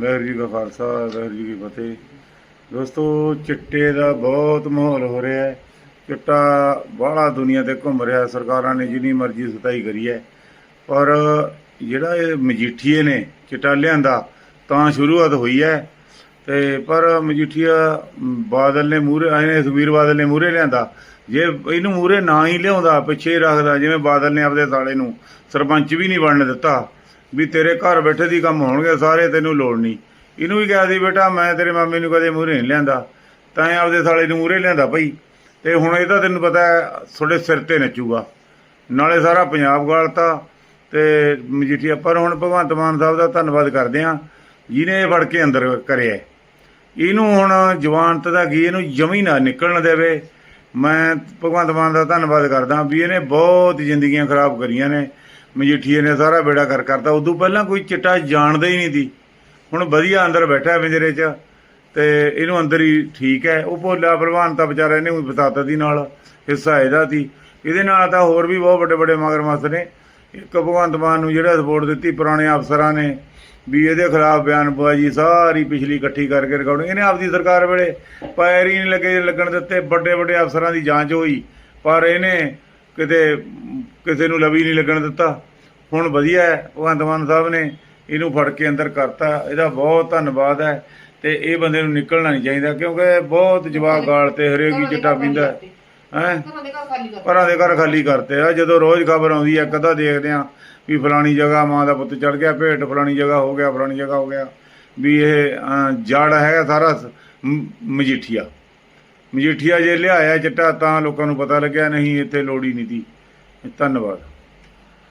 ਵਾਹਿਗੁਰੂ ਜੀ ਕਾ ਖਾਲਸਾ, ਵਾਹਿਗੁਰੂ ਜੀ ਕੀ ਫਤਿਹ। ਦੋਸਤੋ, ਚਿੱਟੇ ਦਾ ਬਹੁਤ ਮਾਹੌਲ ਹੋ ਰਿਹਾ ਹੈ। ਚਿੱਟਾ ਬਾਹਲਾ ਦੁਨੀਆ ਤੇ ਘੁੰਮ ਰਿਹਾ ਸਰਕਾਰਾਂ ਨੇ ਜਿੰਨੀ ਮਰਜ਼ੀ ਸਤਾਈ ਕਰੀ ਹੈ। ਪਰ ਜਿਹੜਾ ਇਹ ਮਜੀਠੀਏ ਨੇ ਚਿੱਟਾ ਲਿਆਂਦਾ, ਤਾਂ ਸ਼ੁਰੂਆਤ ਹੋਈ ਹੈ। ਤੇ ਪਰ ਮਜੀਠੀਆ ਬਾਦਲ ਨੇ ਮੂਰੇ ਆਏ ਨੇ ਸੁਖਬੀਰ ਬਾਦਲ ਨੇ ਮੂਰੇ ਲਿਆਂਦਾ। ਜੇ ਇਹਨੂੰ ਮੂਰੇ ਨਾ ਹੀ ਲਿਆਉਂਦਾ, ਪਿੱਛੇ ਹੀ ਰੱਖਦਾ, ਜਿਵੇਂ ਬਾਦਲ ਨੇ ਆਪਦੇ ਸਾਲੇ ਨੂੰ ਸਰਪੰਚ ਵੀ ਨਹੀਂ ਬਣਨ ਦਿੱਤਾ। ਵੀ ਤੇਰੇ ਘਰ ਬੈਠੇ ਦੀ ਕੰਮ ਹੋਣਗੇ, ਸਾਰੇ ਤੈਨੂੰ ਲੋੜ ਨਹੀਂ। ਇਹਨੂੰ ਵੀ ਕਿਹਾ ਸੀ ਬੇਟਾ, ਮੈਂ ਤੇਰੇ ਮਾਮੇ ਨੂੰ ਕਦੇ ਮੂਹਰੇ ਨਹੀਂ ਲਿਆਂਦਾ। ਤਾਂ ਇਹ ਆਪਦੇ ਸਾਲੇ ਨੂੰ ਮੂਹਰੇ ਲਿਆਂਦਾ ਭਾਈ। ਤੇ ਹੁਣ ਇਹ ਤਾਂ ਤੈਨੂੰ ਪਤਾ ਤੁਹਾਡੇ ਸਿਰ ਤੇ ਨੱਚੂਗਾ। ਨਾਲੇ ਸਾਰਾ ਪੰਜਾਬ ਗਾਲਤਾ ਤੇ ਮਜੀਠੀਆ ਪਰ ਹੁਣ ਭਗਵੰਤ ਮਾਨ ਸਾਹਿਬ ਦਾ ਧੰਨਵਾਦ ਕਰਦੇ ਆ ਜਿਹਨੇ ਇਹ ਫੜ ਕੇ ਅੰਦਰ ਕਰਿਆ ਇਹਨੂੰ ਹੁਣ ਜਵਾਨਤ ਦਾ ਕੀ, ਇਹਨੂੰ ਜਮੀ ਨਾ ਨਿਕਲਣ ਦੇਵੇ। ਮੈਂ ਭਗਵੰਤ ਮਾਨ ਦਾ ਧੰਨਵਾਦ ਕਰਦਾ ਵੀ ਇਹਨੇ ਬਹੁਤ ਜ਼ਿੰਦਗੀਆਂ ਖਰਾਬ ਕਰੀਆਂ ਨੇ। ਮਜੀਠੀਏ ਨੇ ਸਾਰਾ ਬੇੜਾ ਕਰ ਕਰਤਾ। ਉਦੋਂ ਪਹਿਲਾਂ ਕੋਈ ਚਿੱਟਾ ਜਾਣਦਾ ਹੀ ਨਹੀਂ ਸੀ। ਹੁਣ ਵਧੀਆ ਅੰਦਰ ਬੈਠਾ ਹੈ ਪਿੰਜਰੇ 'ਚ ਤੇ ਇਹਨੂੰ ਅੰਦਰ ਹੀ ਠੀਕ ਹੈ। ਉਹ ਭੋਲਾ ਭਲਵਾਨ ਤਾਂ ਵਿਚਾਰਾ ਇਹਨੇ ਵੀ ਬਤਾਤਾ ਦੀ ਨਾਲ, ਹਿੱਸਾ ਇਹਦਾ ਸੀ। ਇਹਦੇ ਨਾਲ ਤਾਂ ਹੋਰ ਵੀ ਬਹੁਤ ਵੱਡੇ ਵੱਡੇ ਮਗਰਮੱਛ ਨੇ। ਇੱਕ ਭਗਵੰਤ ਮਾਨ ਨੂੰ ਜਿਹੜਾ ਸਪੋਰਟ ਦਿੱਤੀ ਪੁਰਾਣੇ ਅਫਸਰਾਂ ਨੇ ਵੀ ਇਹਦੇ ਖਿਲਾਫ ਬਿਆਨਬਾਜ਼ੀ ਸਾਰੀ ਪਿਛਲੀ ਇਕੱਠੀ ਕਰਕੇ ਰਿਕਾਰਡਿੰਗ ਇਹਨੇ ਆਪਦੀ ਸਰਕਾਰ ਵੇਲੇ ਪੈਰ ਹੀ ਨਹੀਂ ਲੱਗੇ ਲੱਗਣ ਦਿੱਤੇ। ਵੱਡੇ ਵੱਡੇ ਅਫਸਰਾਂ ਦੀ ਜਾਂਚ ਹੋਈ, ਪਰ ਇਹਨੇ ਕਿਤੇ ਕਿਸੇ ਨੂੰ ਲਵੀ ਨਹੀਂ ਲੱਗਣ ਦਿੱਤਾ। ਹੁਣ ਵਧੀਆ ਹੈ ਭਗਵੰਤ ਮਾਨ ਸਾਹਿਬ ਨੇ ਇਹਨੂੰ ਫੜ ਕੇ ਅੰਦਰ ਕਰਤਾ ਇਹਦਾ ਬਹੁਤ ਧੰਨਵਾਦ ਹੈ ਤੇ ਇਹ ਬੰਦੇ ਨੂੰ ਨਿਕਲਣਾ ਨਹੀਂ ਚਾਹੀਦਾ ਕਿਉਂਕਿ ਬਹੁਤ ਜਵਾਬ ਗਾਲ ਤੇ ਹਰੇਕ ਹੀ ਚਿੱਟਾ ਪੀਂਦਾ ਹੈ। ਹੈਂ? ਘਰਾਂ ਦੇ ਘਰ ਖਾਲੀ ਦੇ ਕਰਤੇ ਆ ਜਦੋਂ ਰੋਜ਼ ਖਬਰ ਆਉਂਦੀ ਹੈ ਕਦਾ ਦੇਖਦੇ ਆ ਵੀ ਫਲਾਣੀ ਜਗ੍ਹਾ ਮਾਂ ਦਾ ਪੁੱਤ ਚੜ ਗਿਆ ਭੇਟ ਫਲਾਣੀ ਜਗ੍ਹਾ ਹੋ ਗਿਆ ਫਲਾਣੀ ਜਗ੍ਹਾ ਹੋ ਗਿਆ ਵੀ ਇਹ ਜੜ ਹੈਗਾ ਸਾਰਾ ਮਜੀਠੀਆ। ਮਜੀਠੀਆ ਜੇ ਲਿਆਇਆ ਚਿੱਟਾ ਤਾਂ ਲੋਕਾਂ ਨੂੰ ਪਤਾ ਲੱਗਿਆ ਨਹੀਂ ਇੱਥੇ ਲੋੜ ਹੀ ਨਹੀਂ ਸੀ ਧੰਨਵਾਦ।